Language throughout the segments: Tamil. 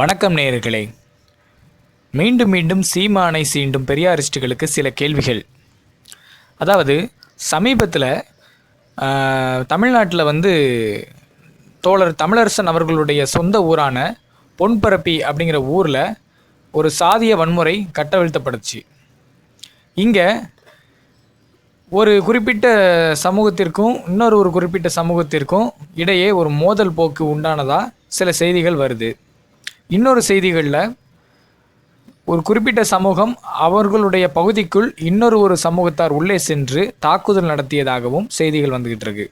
வணக்கம் நேயர்களே. மீண்டும் மீண்டும் சீமானை சீண்டும் பெரியாரிஸ்டுகளுக்கு சில கேள்விகள். அதாவது சமீபத்தில் தமிழ்நாட்டில் வந்து தோழர் தமிழரசன் அவர்களுடைய சொந்த ஊரான பொன்பரப்பி அப்படிங்கிற ஊரில் ஒரு சாதிய வன்முறை கட்டவிழ்த்தப்படுச்சு. இங்கே ஒரு குறிப்பிட்ட சமூகத்திற்கும் இன்னொரு ஒரு குறிப்பிட்ட சமூகத்திற்கும் இடையே ஒரு மோதல் போக்கு உண்டானதாக சில செய்திகள் வருது. இன்னொரு செய்திகளில் ஒரு குறிப்பிட்ட சமூகம் அவர்களுடைய பகுதிக்குள் இன்னொரு ஒரு சமூகத்தார் உள்ளே சென்று தாக்குதல் நடத்தியதாகவும் செய்திகள் வந்துகிட்டு இருக்கு.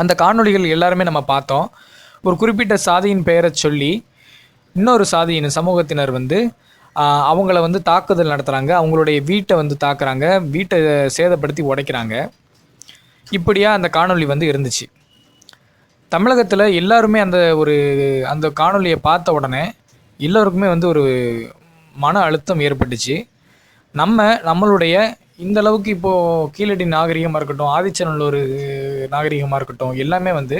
அந்த காணொளிகள் எல்லாருமே நம்ம பார்த்தோம். ஒரு குறிப்பிட்ட சாதியின் பெயரை சொல்லி இன்னொரு சாதியின் சமூகத்தினர் வந்து அவங்கள வந்து தாக்குதல் நடத்துகிறாங்க அவங்களுடைய வீட்டை வந்து தாக்குறாங்க. வீட்டை சேதப்படுத்தி உடைக்கிறாங்க. இப்படியாக அந்த காணொளி வந்து இருந்துச்சு. தமிழகத்தில் எல்லாருமே அந்த ஒரு அந்த காணொலியை பார்த்த உடனே எல்லோருக்குமே வந்து ஒரு மன அழுத்தம் ஏற்பட்டுச்சு. நம்ம நம்மளுடைய இந்த அளவுக்கு இப்போது கீழடி நாகரிகமாக இருக்கட்டும் ஆதிச்சநல்லூர் நாகரிகமாக இருக்கட்டும் எல்லாமே வந்து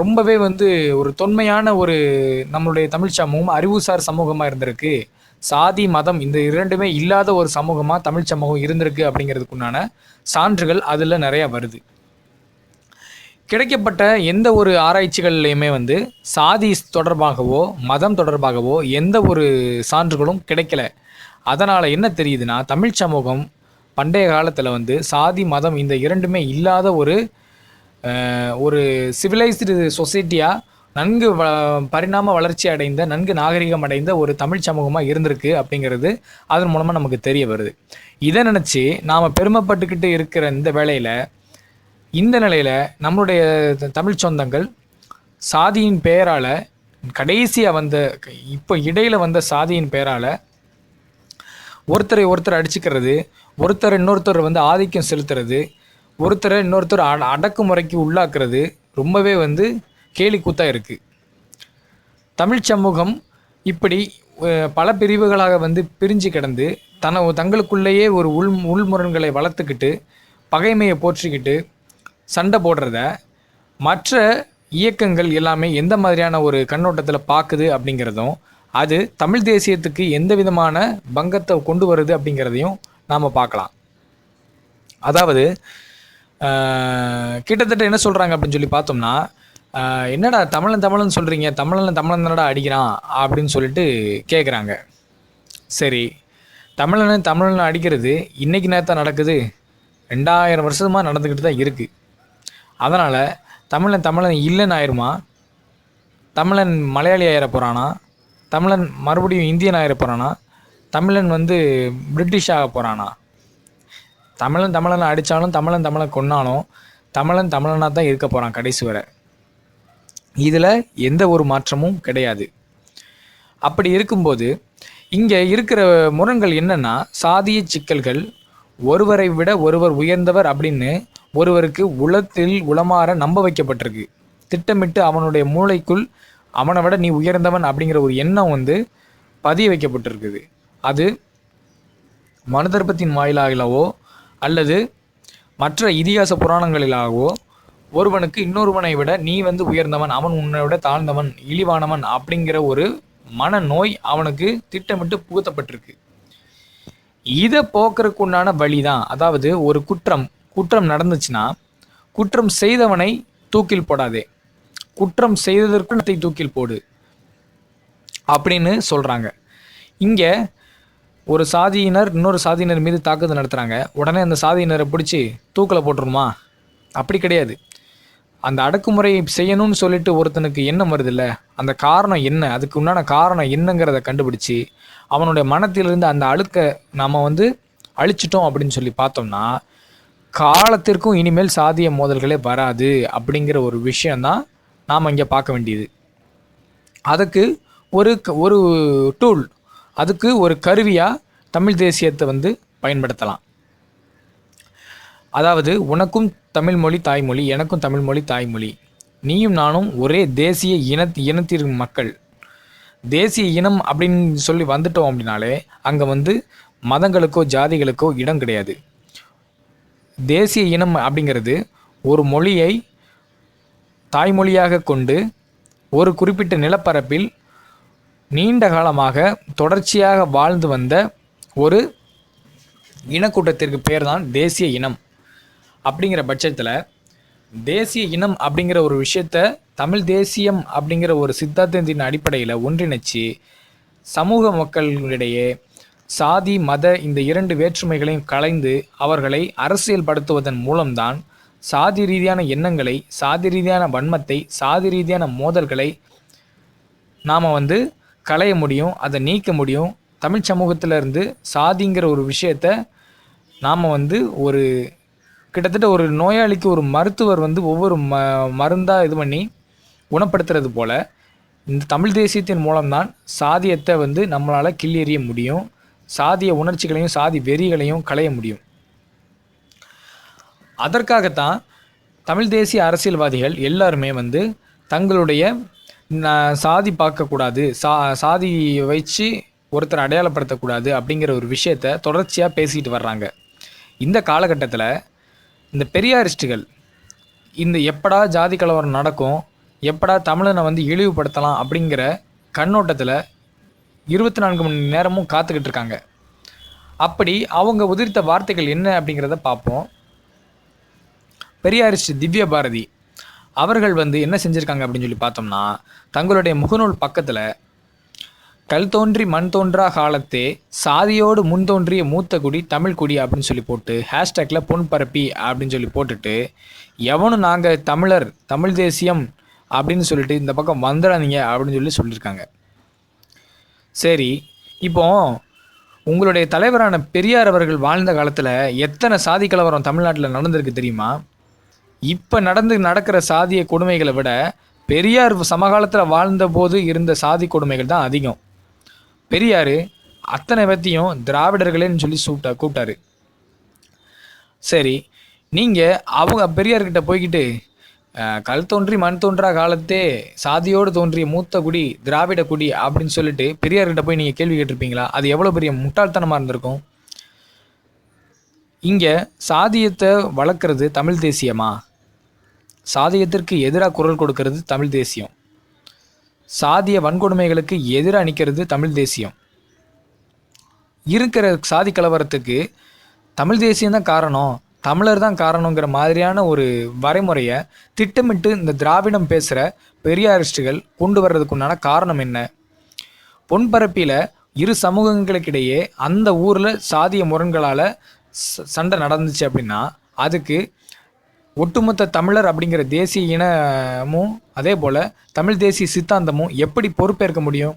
ரொம்பவே வந்து ஒரு தொன்மையான ஒரு நம்மளுடைய தமிழ் சமூகம் அறிவுசார் சமூகமாக இருந்திருக்கு. சாதி மதம் இந்த இரண்டுமே இல்லாத ஒரு சமூகமாக தமிழ் சமூகம் இருந்திருக்கு அப்படிங்கிறதுக்குண்டான சான்றுகள் அதில் நிறையா வருது. கிடைக்கப்பட்ட எந்த ஒரு ஆராய்ச்சிகள்லையுமே வந்து சாதி தொடர்பாகவோ மதம் தொடர்பாகவோ எந்த ஒரு சான்றுகளும் கிடைக்கல. அதனால் என்ன தெரியுதுன்னா தமிழ் சமூகம் பண்டைய காலத்தில் வந்து சாதி மதம் இந்த இரண்டுமே இல்லாத ஒரு ஒரு சிவிலைஸ்டு சொசைட்டியாக நன்கு வ பரிணாம வளர்ச்சி அடைந்த நன்கு நாகரிகம் அடைந்த ஒரு தமிழ் சமூகமாக இருந்திருக்கு அப்படிங்கிறது அதன் மூலமாக நமக்கு தெரிய வருது. இதை நினச்சி நாம் பெருமைப்பட்டுக்கிட்டு இருக்கிற இந்த வேலையில் இந்த நிலையில் நம்மளுடைய தமிழ் சொந்தங்கள் சாதியின் பெயரால் கடைசியாக வந்த இப்போ இடையில் வந்த சாதியின் பெயரால் ஒருத்தரை ஒருத்தர் அடிச்சுக்கிறது ஒருத்தர் இன்னொருத்தர் வந்து ஆதிக்கம் செலுத்துறது ஒருத்தரை இன்னொருத்தர் அட அடக்குமுறைக்கு உள்ளாக்குறது ரொம்பவே வந்து கேலி கூத்தாக இருக்குது தமிழ் சமூகம் இப்படி பல பிரிவுகளாக வந்து பிரிஞ்சு கிடந்து தன தங்களுக்குள்ளேயே ஒரு உள் உள்முரண்களை வளர்த்துக்கிட்டு பகைமையை போற்றிக்கிட்டு சண்டை போடுறத மற்ற இயக்கங்கள் எல்லாமே எந்த மாதிரியான ஒரு கண்ணோட்டத்தில் பார்க்குது அப்படிங்கிறதும் அது தமிழ் தேசியத்துக்கு எந்த விதமான பங்கத்தை கொண்டு வருது அப்படிங்கிறதையும் நாம் பார்க்கலாம். அதாவது கிட்டத்தட்ட என்ன சொல்கிறாங்க அப்படின்னு சொல்லி பார்த்தோம்னா என்னடா தமிழன் தமிழன் சொல்கிறீங்க தமிழன் தமிழன் தானடா அடிக்கிறான் அப்படின்னு சொல்லிட்டு கேட்குறாங்க சரி தமிழன் தமிழன் அடிக்கிறது இன்றைக்கு நேரத்தான் நடக்குது? ரெண்டாயிரம் வருஷமாக நடந்துக்கிட்டு தான் இருக்குது அதனால் தமிழன் தமிழன் இல்லைன்னு ஆயிருமா? தமிழன் மலையாளி ஆயிர போகிறானா தமிழன் மறுபடியும் இந்தியன் ஆயிர போகிறானா தமிழன் வந்து பிரிட்டிஷ் ஆக போகிறானா தமிழன் தமிழனை அடித்தாலும் தமிழன் தமிழை கொன்னாலும் தமிழன் தமிழனாக தான் இருக்க போகிறான் கடைசி வரை. இதில் எந்த ஒரு மாற்றமும் கிடையாது. அப்படி இருக்கும்போது இங்கே இருக்கிற முரண்கள் என்னென்னா சாதிய சிக்கல்கள் ஒருவரை விட ஒருவர் உயர்ந்தவர் அப்படின்னு ஒருவருக்கு உளத்தில் உளமாற நம்ப வைக்கப்பட்டிருக்கு. திட்டமிட்டு அவனுடைய மூளைக்குள் அவனை விட நீ உயர்ந்தவன் அப்படிங்கிற ஒரு எண்ணம் வந்து பதிய வைக்கப்பட்டிருக்குது. அது மனுதர்ப்பத்தின் வாயிலாகவோ அல்லது மற்ற இதிகாச புராணங்களிலாகவோ ஒருவனுக்கு இன்னொருவனை விட நீ வந்து உயர்ந்தவன் அவன் உன்னை விட தாழ்ந்தவன் இழிவானவன் அப்படிங்கிற ஒரு மனநோய் அவனுக்கு திட்டமிட்டு புகுத்தப்பட்டிருக்கு. இதை போக்குறதுக்கு உண்டான வழி தான் அதாவது ஒரு குற்றம். குற்றம் நடந்துச்சுன்னா குற்றம் செய்தவனை தூக்கில் போடாதே. குற்றம் செய்ததற்கு தூக்கில் போடு. அப்படின்னு சொல்கிறாங்க இங்கே ஒரு சாதியினர் இன்னொரு சாதியினர் மீது தாக்குதல் நடத்துகிறாங்க உடனே அந்த சாதியினரை பிடிச்சி தூக்கில் போட்டுருமா அப்படி கிடையாது. அந்த அடக்குமுறை செய்யணும்னு சொல்லிட்டு ஒருத்தனுக்கு எண்ணம் வருதுல்ல? அந்த காரணம் என்ன? அதுக்கு உண்டான காரணம் என்னங்கிறத கண்டுபிடிச்சி அவனுடைய மனத்திலிருந்து அந்த அழுக்க நம்ம வந்து அழிச்சிட்டோம் அப்படின்னு சொல்லி பார்த்தோம்னா காலத்திற்கும் இனிமேல் சாதிய மோதல்களே வராது அப்படிங்கிற ஒரு விஷயந்தான் நாம் இங்கே பார்க்க வேண்டியது. அதுக்கு ஒரு க- ஒரு டூல் அதுக்கு ஒரு கருவியாக தமிழ் தேசியத்தை வந்து பயன்படுத்தலாம். அதாவது உனக்கும் தமிழ் மொழி தாய்மொழி எனக்கும் தமிழ் மொழி தாய்மொழி. நீயும் நானும் ஒரே தேசிய இன இனத்திற்கு மக்கள். தேசிய இனம் அப்படின்னு சொல்லி வந்துட்டோம் அப்படின்னாலே அங்கே வந்து மதங்களுக்கோ ஜாதிகளுக்கோ இடம் கிடையாது. தேசிய இனம் அப்படிங்கிறது ஒரு மொழியை தாய்மொழியாக கொண்டு ஒரு குறிப்பிட்ட நிலப்பரப்பில் நீண்ட காலமாக தொடர்ச்சியாக வாழ்ந்து வந்த ஒரு இனக்கூட்டத்திற்கு பேர் தான் தேசிய இனம். அப்படிங்கிற பட்சத்தில் தேசிய இனம் அப்படிங்கிற ஒரு விஷயத்த தமிழ் தேசியம் அப்படிங்கிற ஒரு சித்தாந்தத்தின் அடிப்படையில் ஒன்றிணைச்சு சமூக மக்களிடையே சாதி மத இந்த இரண்டு வேற்றுமைகளையும் கலைந்து அவர்களை அரசியல்படுத்துவதன் மூலம்தான் சாதி ரீதியான எண்ணங்களை சாதி ரீதியான வன்மத்தை சாதி ரீதியான மோதல்களை நாம் வந்து களைய முடியும் அதை நீக்க முடியும். தமிழ் சமூகத்திலிருந்து சாதிங்கிற ஒரு விஷயத்த நாம் வந்து ஒரு கிட்டத்தட்ட ஒரு நோயாளிக்கு ஒரு மருத்துவர் வந்து ஒவ்வொரு ம மருந்தாக இது பண்ணி குணப்படுத்துறது போல் இந்த தமிழ் தேசியத்தின் மூலம்தான் சாதியத்தை வந்து நம்மளால் கிள்ளெறிய முடியும். சாதிய உணர்ச்சிகளையும் சாதி வெறிகளையும் களைய முடியும். அதற்காகத்தான் தமிழ் தேசிய அரசியல்வாதிகள் எல்லாருமே வந்து தங்களுடைய சாதி பார்க்கக்கூடாது சா சாதி வச்சு ஒருத்தர் அடையாளப்படுத்தக்கூடாது அப்படிங்கிற ஒரு விஷயத்த தொடர்ச்சியாக பேசிக்கிட்டு வர்றாங்க. இந்த காலகட்டத்தில் இந்த பெரியாரிஸ்டுகள் இந்த எப்படா ஜாதி கலவரம் நடக்கும் எப்படா தமிழனை வந்து இழிவுபடுத்தலாம் அப்படிங்கிற கண்ணோட்டத்தில் இருபத்தி நான்கு மணி நேரமும் காத்துக்கிட்டு இருக்காங்க அப்படி அவங்க உதிர்த்த வார்த்தைகள் என்ன அப்படிங்கிறத பார்ப்போம். பெரியாரிஸ்ட் திவ்ய பாரதி அவர்கள் வந்து என்ன செஞ்சுருக்காங்க அப்படின்னு சொல்லி பார்த்தோம்னா தங்களுடைய முகநூல் பக்கத்தில் கல் தோன்றி மண் தோன்றா காலத்தே சாதியோடு முன் தோன்றிய மூத்த குடி தமிழ் குடி அப்படின்னு சொல்லி போட்டு ஹேஷ்டேக்கில் பொன் பரப்பி அப்படின்னு சொல்லி போட்டுட்டு எவனும் நாங்கள் தமிழர் தமிழ் தேசியம் அப்படின்னு சொல்லிட்டு இந்த பக்கம் வந்துடாதீங்க அப்படின்னு சொல்லி சொல்லியிருக்காங்க சரி இப்போ உங்களுடைய தலைவரான பெரியார் அவர்கள் வாழ்ந்த காலத்தில் எத்தனை சாதி கலவரம் தமிழ்நாட்டில் நடந்திருக்கு தெரியுமா? இப்போ நடந்து நடக்கிற சாதிய கொடுமைகளை விட பெரியார் சமகாலத்தில் வாழ்ந்தபோது இருந்த சாதி கொடுமைகள் தான் அதிகம். பெரியார் அத்தனை பேர்த்தையும் திராவிடர்களேன்னு சொல்லி கூப்பிட்டா கூப்பிட்டாரு. சரி நீங்கள் அவங்க பெரியார்கிட்ட போய்கிட்டு கல் தோன்றி மண் தோன்றா காலத்தே சாதியோடு தோன்றிய மூத்த குடி திராவிட குடி அப்படின்னு சொல்லிட்டு பெரியார்கிட்ட போய் நீங்கள் கேள்வி கேட்டிருப்பீங்களா? அது எவ்வளோ பெரிய முட்டாள்தனமாக இருந்திருக்கும்? இங்கே சாதியத்தை வளர்க்குறது தமிழ் தேசியமா? சாதியத்திற்கு எதிராக குரல் கொடுக்கறது தமிழ் தேசியம். சாதிய வன்கொடுமைகளுக்கு எதிராக நிற்கிறது தமிழ் தேசியம். இருக்கிற சாதி கலவரத்துக்கு தமிழ் தேசியம் தான் காரணம். தமிழர் தான் காரணங்கிற மாதிரியான ஒரு வரைமுறையை திட்டமிட்டு இந்த திராவிடம் பேசுகிற பெரியாரிஸ்டுகள் கொண்டு வர்றதுக்குண்டான காரணம் என்ன? பொன்பரப்பியில் இரு சமூகங்களுக்கிடையே அந்த ஊரில் சாதிய முரண்களால் ச- சண்டை நடந்துச்சு அப்படின்னா அதுக்கு ஒட்டுமொத்த தமிழர் அப்படிங்கிற தேசிய இனமும் அதே போல் தமிழ் தேசிய சித்தாந்தமும் எப்படி பொறுப்பேற்க முடியும்?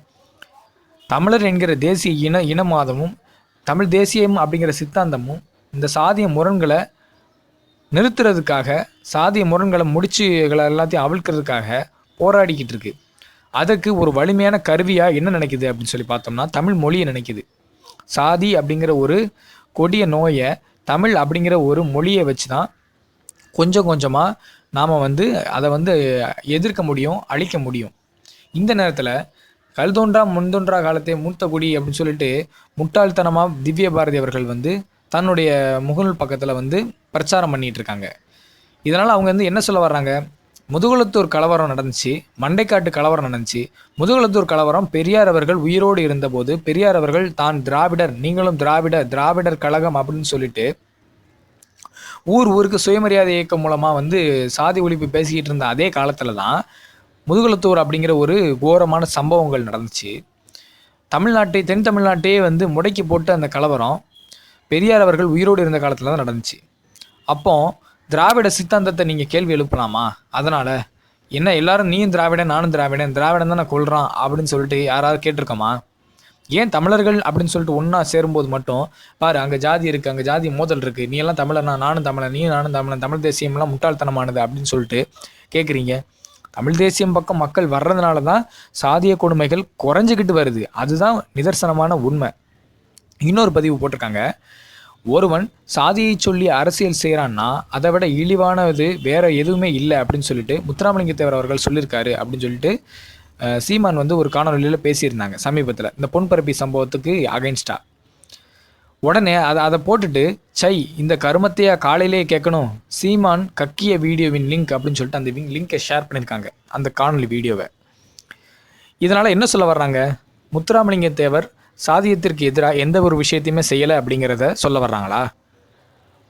தமிழர் என்கிற தேசிய இன இனமாதமும் தமிழ் தேசியம் அப்படிங்கிற சித்தாந்தமும் இந்த சாதிய முரண்களை நிறுத்துறதுக்காக சாதிய முரண்களை முடிச்சுகளை எல்லாத்தையும் அவிழ்க்கிறதுக்காக போராடிக்கிட்டு இருக்கு. அதுக்கு ஒரு வலிமையான கருவியாக என்ன நினைக்குது அப்படின்னு சொல்லி பார்த்தோம்னா தமிழ் மொழியை நினைக்குது. சாதி அப்படிங்கிற ஒரு கொடிய நோயை தமிழ் அப்படிங்கிற ஒரு மொழியை வச்சு தான் கொஞ்சம் கொஞ்சமாக நாம் வந்து அதை வந்து எதிர்க்க முடியும் அழிக்க முடியும். இந்த நேரத்தில் கல்தோன்றா முன் தோன்றா காலத்தை மூத்த குடி அப்படின்னு சொல்லிட்டு முட்டாள்தனமாக திவ்ய பாரதி அவர்கள் வந்து தன்னுடைய முகநூல் பக்கத்தில் வந்து பிரச்சாரம் பண்ணிகிட்டு இருக்காங்க இதனால் அவங்க வந்து என்ன சொல்ல வர்றாங்க? முதுகுளத்தூர் கலவரம் நடந்துச்சு மண்டைக்காட்டு கலவரம் நடந்துச்சு. முதுகுளத்தூர் கலவரம் பெரியார் அவர்கள் உயிரோடு இருந்தபோது பெரியார் அவர்கள் தான் திராவிடர் நீங்களும் திராவிடர் திராவிடர் கழகம் அப்படின்னு சொல்லிட்டு ஊர் ஊருக்கு சுயமரியாதை இயக்கம் மூலமாக வந்து சாதி ஒழிப்பு பேசிக்கிட்டு இருந்த அதே காலத்தில் தான் முதுகுளத்தூர் அப்படிங்கிற ஒரு கோரமான சம்பவங்கள் நடந்துச்சு. தமிழ்நாட்டை தென் தமிழ்நாட்டையே வந்து முடக்கி போட்டு அந்த கலவரம் பெரியார் அவர்கள் உயிரோடு இருந்த காலத்தில் தான் நடந்துச்சு. அப்போ திராவிட சித்தாந்தத்தை நீங்கள் கேள்வி எழுப்பலாமா? அதனால் என்ன எல்லாரும் நீயும் திராவிடன் நானும் திராவிடன் திராவிடன் தான் நான் கொள்கிறான் அப்படின்னு சொல்லிட்டு யாராவது கேட்டிருக்கோமா? ஏன் தமிழர்கள் அப்படின்னு சொல்லிட்டு ஒன்றா சேரும்போது மட்டும் பாரு அங்கே ஜாதி இருக்குது அங்கே ஜாதி மோதல் இருக்குது நீ எல்லாம் தமிழனா நானும் தமிழன் நீ நானும் தமிழன் தமிழ் தேசியம்லாம் முட்டாள்தனமானது அப்படின்னு சொல்லிட்டு கேட்குறீங்க தமிழ் தேசியம் பக்கம் மக்கள் வர்றதுனால தான் சாதிய கொடுமைகள் குறைஞ்சிக்கிட்டு வருது. அதுதான் நிதர்சனமான உண்மை. இன்னொரு பதிவு போட்டிருக்காங்க. ஒருவன் சாதியை சொல்லி அரசியல் செய்கிறான்னா அதை விட இழிவானது வேற எதுவுமே இல்லை அப்படின்னு சொல்லிட்டு முத்துராமலிங்க தேவர் அவர்கள் சொல்லியிருக்காரு அப்படின்னு சொல்லிட்டு சீமான் வந்து ஒரு காணொலியில் பேசியிருந்தாங்க சமீபத்தில். இந்த பொன்பரப்பி சம்பவத்துக்கு அகைன்ஸ்டா உடனே அதை அதை போட்டுட்டு சை இந்த கருமத்தையா காலையிலேயே கேட்கணும். சீமான் கக்கிய வீடியோவின் லிங்க் அப்படின்னு சொல்லிட்டு அந்த லிங்கை ஷேர் பண்ணியிருக்காங்க அந்த காணொலி வீடியோவை. இதனால் என்ன சொல்ல வர்றாங்க? முத்துராமலிங்க தேவர் சாதியத்திற்கு எதிராக எந்த ஒரு விஷயத்தையுமே செய்யலை அப்படிங்கிறத சொல்ல வர்றாங்களா?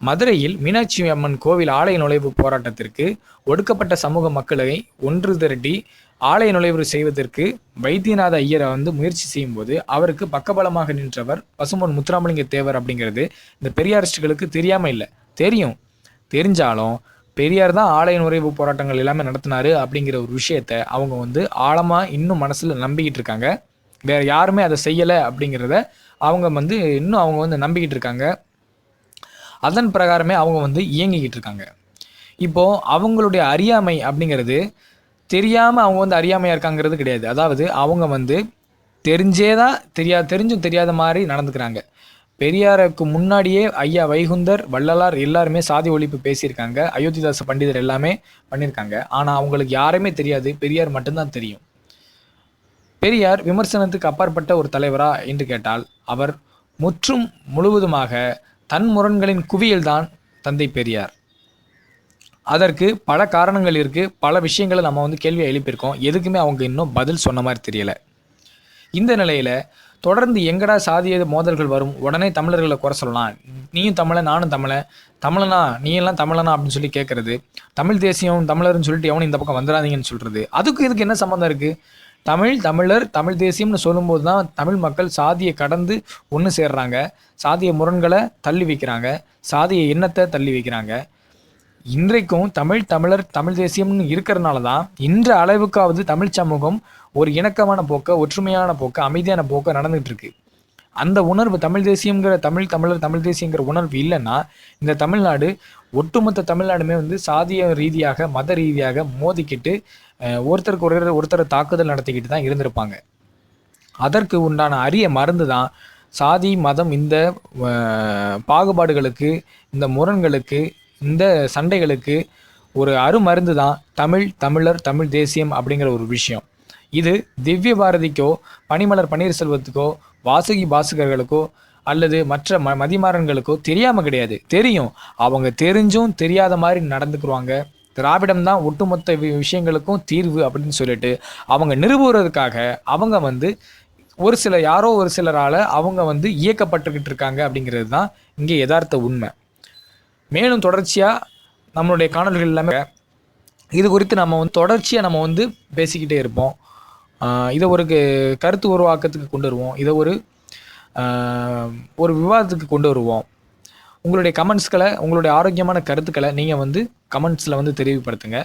மதுரையில் மீனாட்சி அம்மன் கோவில் ஆலய நுழைவு போராட்டத்திற்கு ஒடுக்கப்பட்ட சமூக மக்களை ஒன்று திரட்டி ஆலய நுழைவு செய்வதற்கு வைத்தியநாத ஐயரை வந்து முயற்சி செய்யும்போது அவருக்கு பக்கபலமாக நின்றவர் பசும்பொன் முத்துராமலிங்க தேவர் அப்படிங்கிறது. இந்த பெரியாரிஸ்டுகளுக்கு தெரியாமல் இல்லை. தெரியும். தெரிஞ்சாலும் பெரியார் தான் ஆலய நுழைவு போராட்டங்கள் எல்லாமே நடத்தினாரு அப்படிங்கிற ஒரு விஷயத்த அவங்க வந்து ஆழமாக இன்னும் மனசில் நம்பிக்கிட்டு இருக்காங்க. வேற யாருமே அதை செய்யலை அப்படிங்கிறத அவங்க வந்து இன்னும் அவங்க வந்து நம்பிக்கிட்டு இருக்காங்க. அதன் பிரகாரமே அவங்க வந்து இயங்கிக்கிட்டு இருக்காங்க. இப்போ அவங்களுடைய அறியாமை அப்படிங்கிறது தெரியாமல் அவங்க வந்து அறியாமையாக இருக்காங்கிறது கிடையாது. அதாவது அவங்க வந்து தெரிஞ்சே தான் தெரியா தெரிஞ்சும் தெரியாத மாதிரி நடந்துக்கிறாங்க. பெரியாருக்கு முன்னாடியே ஐயா வைகுந்தர் வள்ளலார் எல்லாருமே சாதி ஒழிப்பு பேசியிருக்காங்க. அயோத்திதாச பண்டிதர் எல்லாமே பண்ணியிருக்காங்க. ஆனால் அவங்களுக்கு யாருமே தெரியாது. பெரியார் மட்டும்தான் தெரியும். பெரியார் விமர்சனத்துக்கு அப்பாற்பட்ட ஒரு தலைவரா என்று கேட்டால் அவர் முற்றும் முழுவதுமாக தன் முரண்களின் குவியல்தான் தந்தை பெரியார். அதற்கு பல காரணங்கள் இருக்குது பல விஷயங்களை நம்ம வந்து கேள்வி எழுப்பியிருக்கோம். எதுக்குமே அவங்க இன்னும் பதில் சொன்ன மாதிரி தெரியலை. இந்த நிலையில் தொடர்ந்து எங்கடா சாதிய மோதல்கள் வரும்? உடனே தமிழர்களை குறை சொல்லலாம். நீயும் தமிழன் நானும் தமிழன். தமிழனா நீ எல்லாம் தமிழனா அப்படின்னு சொல்லி கேட்கறது தமிழ் தேசியம் தமிழர்னு சொல்லிட்டு எவனும் இந்த பக்கம் வந்துடாதீங்கன்னு சொல்கிறது அதுக்கு இதுக்கு என்ன சம்மந்தம் இருக்குது தமிழ் தமிழர் தமிழ் தேசியம்னு சொல்லும்போது தான் தமிழ் மக்கள் சாதியை கடந்து ஒன்று சேர்றாங்க. சாதிய முரண்களை தள்ளி வைக்கிறாங்க. சாதிய எண்ணத்தை தள்ளி வைக்கிறாங்க. இன்றைக்கும் தமிழ் தமிழர் தமிழ் தேசியம்னு இருக்கிறனால தான் இன்ற அளவுக்காவது தமிழ் சமூகம் ஒரு இணக்கமான போக்கை ஒற்றுமையான போக்கை அமைதியான போக்கை நடந்துகிட்டு இருக்கு. அந்த உணர்வு தமிழ் தேசியங்கிற தமிழ் தமிழர் தமிழ் தேசியங்கிற உணர்வு இல்லைன்னா இந்த தமிழ்நாடு ஒட்டுமொத்த தமிழ்நாடுமே வந்து சாதிய ரீதியாக மத ரீதியாக மோதிக்கிட்டு ஒருத்தருக்கு ஒரு ஒருத்தர் தாக்குதல் நடத்திக்கிட்டு தான் இருந்திருப்பாங்க. அதற்கு உண்டான அரிய மருந்து தான் சாதி மதம் இந்த பாகுபாடுகளுக்கு இந்த முரண்களுக்கு இந்த சண்டைகளுக்கு ஒரு அருமருந்து தான் தமிழ் தமிழர் தமிழ் தேசியம் அப்படிங்கிற ஒரு விஷயம். இது திவ்ய பாரதிக்கோ பனிமலர் பன்னீர்செல்வத்துக்கோ வாசுகி பாசுகர்களுக்கோ அல்லது மற்ற ம மதிமாறன்களுக்கோ தெரியாமல் கிடையாது. தெரியும். அவங்க தெரிஞ்சும் தெரியாத மாதிரி நடந்துக்குருவாங்க திராவிடம் தான் ஒட்டுமொத்த வி- விஷயங்களுக்கும் தீர்வு அப்படின்னு சொல்லிட்டு அவங்க நிறுவுறதுக்காக அவங்க வந்து ஒரு சில யாரோ ஒரு சிலரால் அவங்க வந்து இயக்கப்பட்டுக்கிட்டு இருக்காங்க அப்படிங்கிறது தான் இங்கே யதார்த்த உண்மை. மேலும் தொடர்ச்சியாக நம்மளுடைய காணொலிகள் எல்லாமே இது குறித்து நம்ம வந்து தொடர்ச்சியாக நம்ம வந்து பேசிக்கிட்டே இருப்போம். இதை ஒரு கருத்து உருவாக்கத்துக்கு கொண்டு வருவோம். இதை ஒரு ஒரு விவாதத்துக்கு கொண்டு வருவோம். உங்களுடைய கமெண்ட்ஸ்களை உங்களுடைய ஆரோக்கியமான கருத்துக்களை நீங்கள் வந்து கமெண்ட்ஸில் வந்து தெரிவுபடுத்துங்க.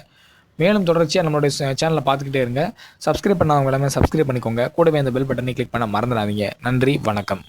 மேலும் தொடர்ச்சியாக நம்மளுடைய சேனலை பார்த்துக்கிட்டே இருங்க. சப்ஸ்கிரைப் பண்ணாதவங்க எல்லாமே சப்ஸ்கிரைப் பண்ணிக்கோங்க. கூடவே அந்த பெல் பட்டனை கிளிக் பண்ண மறந்துடாதீங்க. நன்றி வணக்கம்.